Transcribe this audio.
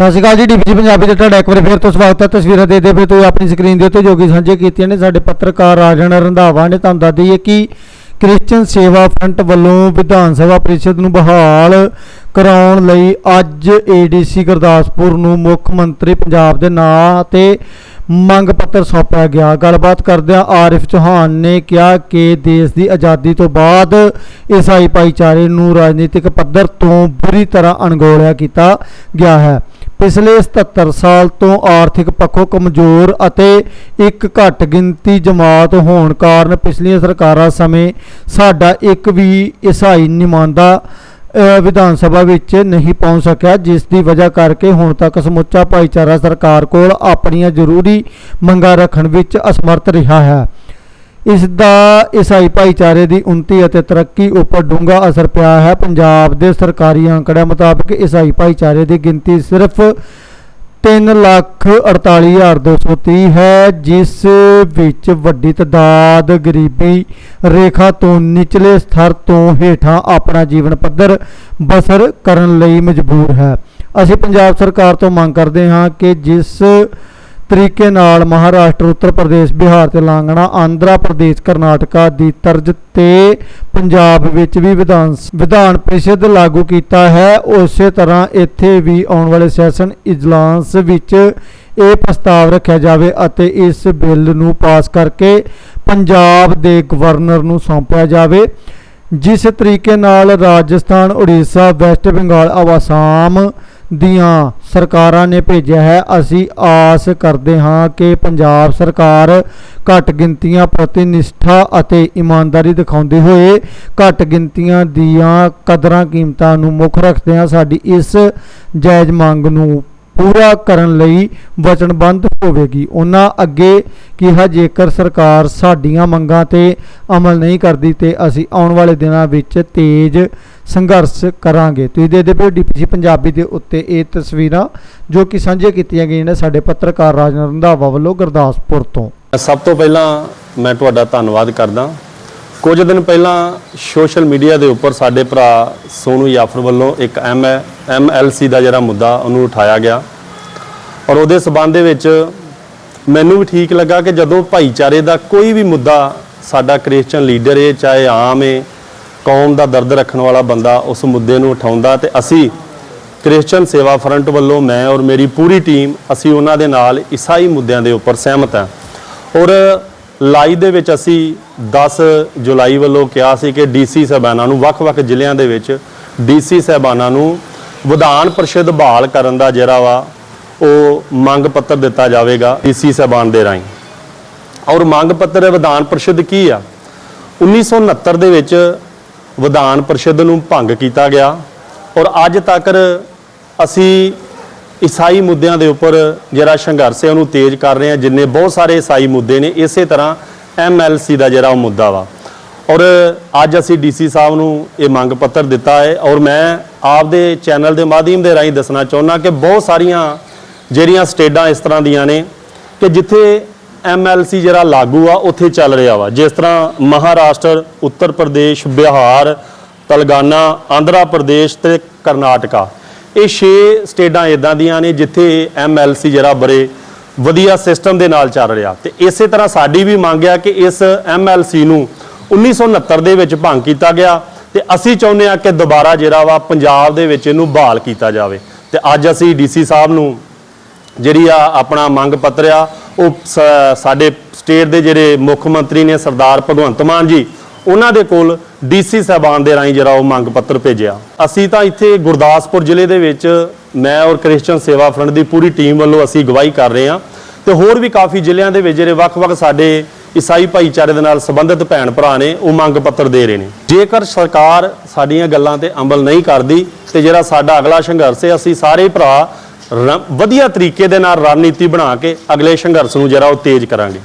ਸਤਿ ਸ਼੍ਰੀ ਅਕਾਲ ਜੀ ਡੀਪੀ ਪੰਜਾਬੀ ਤੇ ਤੁਹਾਡਾ ਇੱਕ ਵਾਰ ਫਿਰ ਤੋਂ ਸਵਾਗਤ ਹੈ। ਤਸਵੀਰਾਂ ਦੇ ਦੇ ਫਿਰ ਤੁਸੀਂ ਆਪਣੀ ਸਕਰੀਨ ਦੇ ਉੱਤੇ ਜੋਗੀ ਸਾਂਝੇ ਕੀਤੀਆਂ ਨੇ, ਸਾਡੇ ਪੱਤਰਕਾਰ ਰਾਜਨ ਰੰਧਾਵਾ ਨੇ ਤੁਹਾਨੂੰ ਦੱਸ ਦਈਏ ਕਿ ਕ੍ਰਿਸਚੀਅਨ ਸੇਵਾ ਫਰੰਟ ਵੱਲੋਂ ਵਿਧਾਨ ਸਭਾ ਪ੍ਰੀਸ਼ਦ ਨੂੰ ਬਹਾਲ ਕਰਾਉਣ ਲਈ ਅੱਜ ਏਡੀਸੀ ਗੁਰਦਾਸਪੁਰ ਨੂੰ ਮੁੱਖ ਮੰਤਰੀ ਪੰਜਾਬ ਦੇ ਨਾਂ ਤੇ ਮੰਗ ਪੱਤਰ ਸੌਂਪਿਆ ਗਿਆ। ਗੱਲਬਾਤ ਕਰਦਿਆਂ ਆਰਿਫ ਚੌਹਾਨ ਨੇ ਕਿਹਾ ਕਿ ਦੇਸ਼ ਦੀ ਆਜ਼ਾਦੀ ਤੋਂ ਬਾਅਦ ਈਸਾਈ ਭਾਈਚਾਰੇ ਨੂੰ ਰਾਜਨੀਤਿਕ ਪੱਧਰ ਤੋਂ ਬੁਰੀ ਤਰ੍ਹਾਂ ਅਣਗੌਲਿਆ ਕੀਤਾ ਗਿਆ ਹੈ। ਪਿਛਲੇ 77 ਸਾਲ ਤੋਂ ਆਰਥਿਕ ਪੱਖੋਂ ਕਮਜ਼ੋਰ ਅਤੇ ਇੱਕ ਘੱਟ ਗਿਣਤੀ ਜਮਾਤ ਹੋਣ ਕਾਰਨ ਪਿਛਲੀਆਂ ਸਰਕਾਰਾਂ ਸਮੇਂ ਸਾਡਾ ਇੱਕ ਵੀ ਈਸਾਈ ਨੁਮਾਇੰਦਾ ਵਿਧਾਨ ਸਭਾ ਵਿੱਚ ਨਹੀਂ ਪਹੁੰਚ ਸਕਿਆ, ਜਿਸ ਦੀ ਵਜ੍ਹਾ ਕਰਕੇ ਹੁਣ ਤੱਕ ਸਮੁੱਚਾ ਭਾਈਚਾਰਾ ਸਰਕਾਰ ਕੋਲ ਆਪਣੀਆਂ ਜ਼ਰੂਰੀ ਮੰਗਾਂ ਰੱਖਣ ਵਿੱਚ ਅਸਮਰਥ ਰਿਹਾ ਹੈ। ਇਸ ਦਾ ਈਸਾਈ ਭਾਈਚਾਰੇ ਦੀ ਉન્નਤੀ ਅਤੇ ਤਰੱਕੀ ਉੱਪਰ ਡੂੰਘਾ ਅਸਰ ਪਿਆ ਹੈ। ਪੰਜਾਬ ਦੇ ਸਰਕਾਰੀ ਅੰਕੜਿਆਂ ਮੁਤਾਬਕ ਈਸਾਈ ਭਾਈਚਾਰੇ ਦੀ ਗਿਣਤੀ ਸਿਰਫ 348230 ਹੈ, ਜਿਸ ਵਿੱਚ ਵੱਡੀ ਤਦਾਦ ਗਰੀਬੀ ਰੇਖਾ ਤੋਂ ਨਿਚਲੇ ਸਤਰ ਤੋਂ ਹੇਠਾਂ ਆਪਣਾ ਜੀਵਨ ਪੱਧਰ ਬਸਰ ਕਰਨ ਲਈ ਮਜਬੂਰ ਹੈ। ਅਸੀਂ ਪੰਜਾਬ ਸਰਕਾਰ ਤੋਂ ਮੰਗ ਕਰਦੇ ਹਾਂ ਕਿ ਜਿਸ ਤਰੀਕੇ ਨਾਲ ਮਹਾਰਾਸ਼ਟਰ, ਉੱਤਰ ਪ੍ਰਦੇਸ਼, ਬਿਹਾਰ, ਤੇਲੰਗਾਨਾ, ਆਂਧਰਾ ਪ੍ਰਦੇਸ਼, ਕਰਨਾਟਕਾ ਦੀ ਤਰਜ਼ ਤੇ ਪੰਜਾਬ ਵਿੱਚ ਵੀ ਵਿਧਾਨ ਵਿਧਾਨ ਪਰਿਸ਼ਦ ਲਾਗੂ ਕੀਤਾ ਹੈ। ਉਸੇ ਤਰ੍ਹਾਂ ਇੱਥੇ ਵੀ ਆਉਣ ਵਾਲੇ ਸੈਸ਼ਨ ਇਜਲਾਸ ਵਿੱਚ ਇਹ ਪ੍ਰਸਤਾਵ ਰੱਖਿਆ ਜਾਵੇ ਅਤੇ ਇਸ ਬਿੱਲ ਨੂੰ ਪਾਸ ਕਰਕੇ ਪੰਜਾਬ ਦੇ ਗਵਰਨਰ ਨੂੰ ਸੌਂਪਿਆ ਜਾਵੇ, ਜਿਸ ਤਰੀਕੇ ਨਾਲ ਰਾਜਸਥਾਨ, ਉੜੀਸਾ, ਵੈਸਟ ਬੰਗਾਲ ਆਸਾਮ ਦੀਆਂ ਸਰਕਾਰਾਂ ਨੇ ਭੇਜਿਆ ਹੈ। ਅਸੀਂ ਆਸ ਕਰਦੇ ਹਾਂ ਕਿ ਪੰਜਾਬ ਸਰਕਾਰ ਘੱਟ ਗਿਣਤੀਆਂ ਪ੍ਰਤੀ ਨਿਸ਼ਠਾ ਅਤੇ ਇਮਾਨਦਾਰੀ ਦਿਖਾਉਂਦੇ ਹੋਏ ਘੱਟ ਗਿਣਤੀਆਂ ਦੀਆਂ ਕਦਰਾਂ ਕੀਮਤਾਂ ਨੂੰ ਮੁੱਖ ਰੱਖਦਿਆਂ ਸਾਡੀ ਇਸ ਜਾਇਜ਼ ਮੰਗ ਨੂੰ ਪੂਰਾ ਕਰਨ ਲਈ ਵਚਨਬੱਧ ਹੋਵੇਗੀ। ਉਹਨਾਂ ਅੱਗੇ ਕਿਹਾ, ਜੇਕਰ ਸਰਕਾਰ ਸਾਡੀਆਂ ਮੰਗਾਂ ਤੇ ਅਮਲ ਨਹੀਂ ਕਰਦੀ ਤੇ ਅਸੀਂ ਆਉਣ ਵਾਲੇ ਦਿਨਾਂ ਵਿੱਚ ਤੇਜ਼ ਸੰਘਰਸ਼ ਕਰਾਂਗੇ। ਤੁਸੀਂ ਦੇਖਦੇ ਪਏ ਡੀਪੀਸੀ ਪੰਜਾਬੀ ਦੇ ਉੱਤੇ ਇਹ ਤਸਵੀਰਾਂ ਜੋ ਕਿ ਸਾਂਝੀਆਂ ਕੀਤੀਆਂ ਗਈਆਂ ਨੇ ਸਾਡੇ ਪੱਤਰਕਾਰ ਰਾਜਨ ਰੰਧਾਵਾ ਵੱਲੋਂ ਗੁਰਦਾਸਪੁਰ ਤੋਂ। ਸਭ ਤੋਂ ਪਹਿਲਾਂ ਮੈਂ ਤੁਹਾਡਾ ਧੰਨਵਾਦ ਕਰਦਾ। ਕੁਝ ਦਿਨ ਪਹਿਲਾਂ ਸੋਸ਼ਲ ਮੀਡੀਆ ਦੇ ਉੱਪਰ ਸਾਡੇ ਭਰਾ ਸੋਨੂ ਯਾਫਰ ਵੱਲੋਂ ਇੱਕ ਐਮ ਐਮਐਲਸੀ ਦਾ ਜਿਹੜਾ ਮੁੱਦਾ, ਉਹਨੂੰ ਉਠਾਇਆ ਗਿਆ। ਔਰ ਉਹਦੇ ਸਬੰਧ ਦੇ ਵਿੱਚ ਮੈਨੂੰ ਵੀ ਠੀਕ ਲੱਗਾ ਕਿ ਜਦੋਂ ਭਾਈਚਾਰੇ ਦਾ ਕੋਈ ਵੀ ਮੁੱਦਾ ਸਾਡਾ ਕ੍ਰਿਸਚੀਅਨ ਲੀਡਰ ਏ, ਚਾਹੇ ਆਮ ਏ, ਕੌਮ ਦਾ ਦਰਦ ਰੱਖਣ ਵਾਲਾ ਬੰਦਾ ਉਸ ਮੁੱਦੇ ਨੂੰ ਉਠਾਉਂਦਾ ਤੇ ਅਸੀਂ ਕ੍ਰਿਸਚੀਅਨ ਸੇਵਾ ਫਰੰਟ ਵੱਲੋਂ ਮੈਂ ਔਰ ਮੇਰੀ ਪੂਰੀ ਟੀਮ, ਅਸੀਂ ਉਹਨਾਂ ਦੇ ਨਾਲ ਈਸਾਈ ਮੁੱਦਿਆਂ ਦੇ ਉੱਪਰ ਸਹਿਮਤ ਹਾਂ। ਔਰ ਲਾਈ ਦੇ ਵਿੱਚ ਅਸੀਂ 10 ਜੁਲਾਈ ਵੱਲੋਂ ਕਿਹਾ ਸੀ ਕਿ ਡੀਸੀ ਸਾਹਿਬਾਨਾਂ ਨੂੰ, ਵੱਖ-ਵੱਖ ਜ਼ਿਲ੍ਹਿਆਂ ਦੇ ਵਿੱਚ ਡੀਸੀ ਸਾਹਿਬਾਨਾਂ ਨੂੰ ਵਿਧਾਨ ਪਰਿਸ਼ਦ ਬਹਾਲ ਕਰਨ ਦਾ ਜਿਹੜਾ ਵਾ, ਉਹ ਮੰਗ ਪੱਤਰ ਦਿੱਤਾ ਜਾਵੇਗਾ ਡੀਸੀ ਸਾਹਿਬਾਨ ਦੇ ਰਾਹੀਂ। ਔਰ ਮੰਗ ਪੱਤਰ ਵਿਧਾਨ ਪਰਿਸ਼ਦ ਕੀ ਆ? 1969 ਦੇ ਵਿੱਚ ਵਿਧਾਨ ਪਰਿਸ਼ਦ ਨੂੰ ਭੰਗ ਕੀਤਾ ਗਿਆ ਔਰ ਅੱਜ ਤੱਕ ਅਸੀਂ ਈਸਾਈ ਮੁੱਦਿਆਂ ਦੇ ਉੱਪਰ ਜਿਹੜਾ ਸੰਘਰਸ਼ ਹੈ ਉਹਨੂੰ ਤੇਜ਼ ਕਰ ਰਹੇ ਹਾਂ, ਜਿੰਨੇ ਬਹੁਤ ਸਾਰੇ ਈਸਾਈ ਮੁੱਦੇ ਨੇ, ਇਸੇ ਤਰ੍ਹਾਂ ਐਮਐਲਸੀ ਦਾ ਜਿਹੜਾ ਉਹ ਮੁੱਦਾ ਵਾ। ਔਰ ਅੱਜ ਅਸੀਂ ਡੀਸੀ ਸਾਹਿਬ ਨੂੰ ਇਹ ਮੰਗ ਪੱਤਰ ਦਿੱਤਾ ਹੈ ਔਰ ਮੈਂ ਆਪਦੇ ਚੈਨਲ ਦੇ ਮਾਧਿਅਮ ਦੇ ਰਾਹੀਂ ਦੱਸਣਾ ਚਾਹੁੰਦਾ ਕਿ ਬਹੁਤ ਸਾਰੀਆਂ ਜਿਹੜੀਆਂ ਸਟੇਟਾਂ ਇਸ ਤਰ੍ਹਾਂ ਦੀਆਂ ਨੇ ਕਿ ਜਿੱਥੇ ਐਮਐਲਸੀ ਜਿਹੜਾ ਲਾਗੂ ਆ, ਉੱਥੇ ਚੱਲ ਰਿਹਾ ਵਾ। ਜਿਸ ਤਰ੍ਹਾਂ ਮਹਾਰਾਸ਼ਟਰ, ਉੱਤਰ ਪ੍ਰਦੇਸ਼, ਬਿਹਾਰ, ਤੇਲੰਗਾਨਾ, ਆਂਧਰਾ ਪ੍ਰਦੇਸ਼ ਤੇ ਕਰਨਾਟਕਾ। ਇਹ 6 ਸਟੇਟਾਂ ਇਦਾਂ ਦੀਆਂ ਨੇ ਜਿੱਥੇ ਐਮਐਲਸੀ ਜਿਹੜਾ ਬੜੇ ਵਧੀਆ ਸਿਸਟਮ ਦੇ ਨਾਲ ਚੱਲ ਰਿਹਾ। ਤੇ ਇਸੇ ਤਰ੍ਹਾਂ ਸਾਡੀ ਵੀ ਮੰਗ ਆ ਕਿ ਇਸ ਐਮਐਲਸੀ ਨੂੰ 1969 ਦੇ ਵਿੱਚ ਭੰਗ ਕੀਤਾ ਗਿਆ ਤੇ ਅਸੀਂ ਚਾਹੁੰਦੇ ਆ ਕਿ ਦੁਬਾਰਾ ਜਿਹੜਾ ਵਾ ਪੰਜਾਬ ਦੇ ਵਿੱਚ ਇਹਨੂੰ ਬਹਾਲ ਕੀਤਾ ਜਾਵੇ। ਤੇ ਅੱਜ ਅਸੀਂ ਡੀਸੀ ਸਾਹਿਬ ਨੂੰ ਜਿਹੜੀ ਆ ਆਪਣਾ ਮੰਗ ਪੱਤਰ ਆ, ਉਹ ਸ- ਸਾਡੇ ਸਟੇਟ ਦੇ ਜਿਹੜੇ ਮੁੱਖ ਮੰਤਰੀ ਨੇ ਸਰਦਾਰ ਭਗਵੰਤ ਮਾਨ ਜੀ ਉਹਨਾਂ ਦੇ ਕੋਲ ਡੀਸੀ ਸਾਹਿਬਾਨ ਦੇ ਰਾਹੀਂ ਜਿਹੜਾ ਉਹ ਮੰਗ ਪੱਤਰ ਭੇਜਿਆ। ਅਸੀਂ ਤਾਂ ਇੱਥੇ ਗੁਰਦਾਸਪੁਰ ਜ਼ਿਲ੍ਹੇ ਦੇ ਵਿੱਚ ਮੈਂ ਔਰ ਕ੍ਰਿਸਚੀਅਨ ਸੇਵਾ ਫਰੰਟ ਦੀ ਪੂਰੀ ਟੀਮ ਵੱਲੋਂ ਅਸੀਂ ਅਗਵਾਈ ਕਰ ਰਹੇ ਹਾਂ ਤੇ ਹੋਰ ਵੀ ਕਾਫੀ ਜ਼ਿਲ੍ਹਿਆਂ ਦੇ ਵਿੱਚ ਜਿਹੜੇ ਵੱਖ-ਵੱਖ ਸਾਡੇ ਈਸਾਈ ਭਾਈਚਾਰੇ ਦੇ ਨਾਲ ਸੰਬੰਧਿਤ ਭੈਣ ਭਰਾ ਨੇ, ਉਹ ਮੰਗ ਪੱਤਰ ਦੇ ਰਹੇ ਨੇ। ਜੇਕਰ ਸਰਕਾਰ ਸਾਡੀਆਂ ਗੱਲਾਂ ਤੇ ਅਮਲ ਨਹੀਂ ਕਰਦੀ ਤੇ ਜਿਹੜਾ ਸਾਡਾ ਅਗਲਾ ਸੰਘਰਸ਼ ਹੈ, ਅਸੀਂ ਸਾਰੇ ਭਰਾ ਰ- ਵਧੀਆ ਤਰੀਕੇ ਦੇ ਨਾਲ ਰਣਨੀਤੀ ਬਣਾ ਕੇ ਅਗਲੇ ਸੰਘਰਸ਼ ਨੂੰ ਜਿਹੜਾ ਉਹ ਤੇਜ਼ ਕਰਾਂਗੇ।